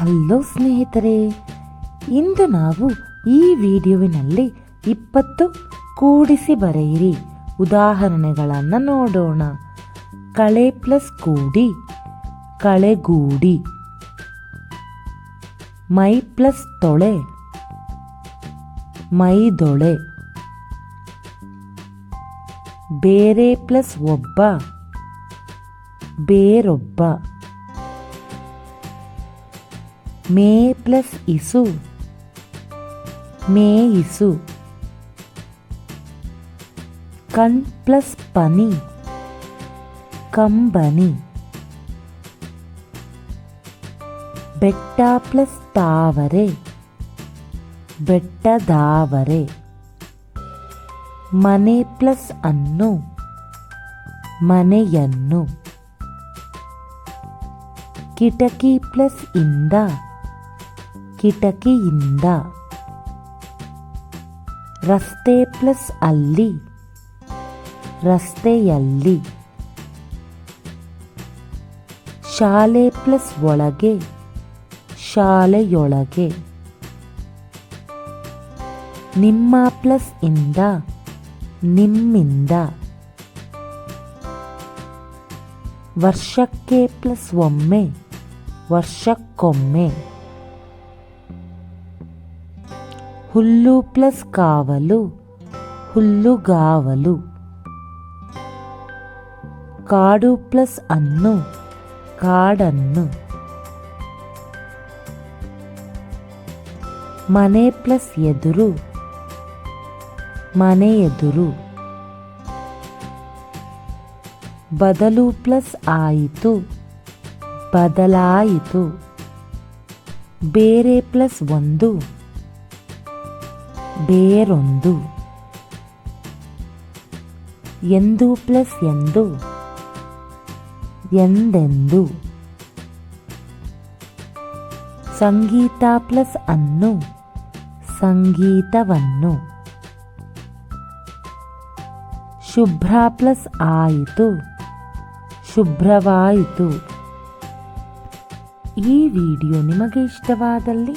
Hello ಸ್ನೇಹಿತರೆ, ಇಂದು ನಾವು ಈ ವಿಡಿಯೋವಿನಲ್ಲಿ ಇಪ್ಪತ್ತು ಕೂಡಿಸಿ ಬರೆಯಿರಿ. ಉದಾಹರಣೆಗಳನ್ನು ನೋಡೋಣ. ಕಳೆ ಪ್ಲಸ್ ಕೂಡಿ ಕಳೆಗೂಡಿ ಮೈ ಪ್ಲಸ್ ತೊಳೆ ಮೈದೊಳೆ ಬೇರೆ ಪ್ಲಸ್ ಒಬ್ಬ, ಬೇರೊಬ್ಬ. ಮೇ ಪ್ಲಸ್ ಇಸು. ಮೇಯಿಸು ಕಣ್ ಪ್ಲಸ್ ಪನಿ. ಕಂಬನಿ. ಬೆಟ್ಟ ಪ್ಲಸ್ ತಾವರೆ. ಬೆಟ್ಟದಾವರೆ. ಮನೆ ಪ್ಲಸ್ ಅನ್ನು. ಮನೆಯನ್ನು. ಕಿಟಕಿ ಪ್ಲಸ್ ಇಂದ. ಕಿಟಕಿಯಿಂದ. ರಸ್ತೆ ಪ್ಲಸ್ ಅಲ್ಲಿ, ರಸ್ತೆಯಲ್ಲಿ. ಶಾಲೆ ಪ್ಲಸ್ ಒಳಗೆ, ಶಾಲೆಯೊಳಗೆ. ನಿಮ್ಮ ಪ್ಲಸ್ ಇಂದ, ನಿಮ್ಮಿಂದ. ವರ್ಷಕ್ಕೆ ಪ್ಲಸ್ ಒಮ್ಮೆ, ವರ್ಷಕ್ಕೊಮ್ಮೆ. ಹುಲ್ಲು ಪ್ಲಸ್ ಕಾವಲು ಹುಲ್ಲುಗಾವಲು ಕಾಡು ಪ್ಲಸ್ ಅನ್ನು, ಕಾಡನ್ನು. ಮನೆ ಪ್ಲಸ್ ಎದುರು, ಮನೆ ಎದುರು. ಬದಲು ಪ್ಲಸ್ ಆಯಿತು, ಬದಲಾಯಿತು. ಬೇರೆ ಪ್ಲಸ್ ಒಂದು ಬೇರೊಂದು. ಎಂದು ಪ್ಲಸ್ ಎಂದು. ಎಂದೆಂದು. ಸಂಗೀತ ಪ್ಲಸ್ ಅನ್ನು. ಸಂಗೀತವನ್ನು. ಶುಭ್ರ ಪ್ಲಸ್ ಆಯಿತು. ಶುಭ್ರವಾಯಿತು. ಈ ವಿಡಿಯೋ ನಿಮಗೆ ಇಷ್ಟವಾದಲ್ಲಿ